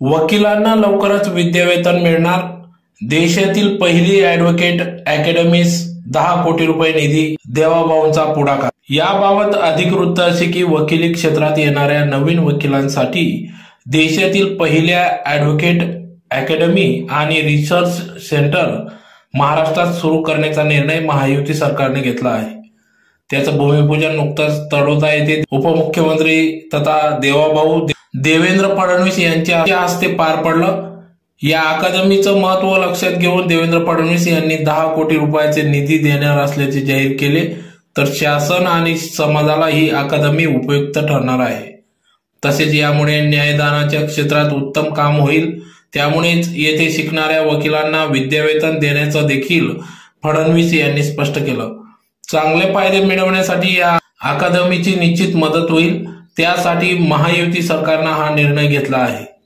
वकिलांना लवकरच विद्यावेतन मिळणार. देशातील पहिली ऍडव्होकेट अकॅडमीस दहा कोटी रुपये निधी देवाभाऊंचा पुढाकार. याबाबत अधिक वृत्त असे की वकिली क्षेत्रात येणाऱ्या नवीन वकिलांसाठी देशातील पहिल्या ऍडव्होकेट अकॅडमी आणि रिसर्च सेंटर महाराष्ट्रात सुरू करण्याचा निर्णय महायुती सरकारने घेतला आहे. त्याचं भूमिपूजन नुकतंच तळोदा येथे उपमुख्यमंत्री तथा देवाभाऊ देवेंद्र फडणवीस यांच्या हस्ते पार पडलं. या अकादमीचं महत्त्व लक्षात घेऊन देवेंद्र फडणवीस यांनी दहा कोटी रुपयाचे निधी देणार असल्याचे जाहीर केले तर शासन आणि समाजाला ही अकादमी उपयुक्त ठरणार आहे. तसेच यामुळे न्यायदानाच्या क्षेत्रात उत्तम काम होईल. त्यामुळेच येथे शिकणाऱ्या वकिलांना विद्यावेतन देण्याचं देखील फडणवीस यांनी स्पष्ट केलं. चांगले फायदे मिळवण्यासाठी या अकादमीची निश्चित मदत होईल. त्यासाठी महायुती सरकारनं हा निर्णय घेतला आहे.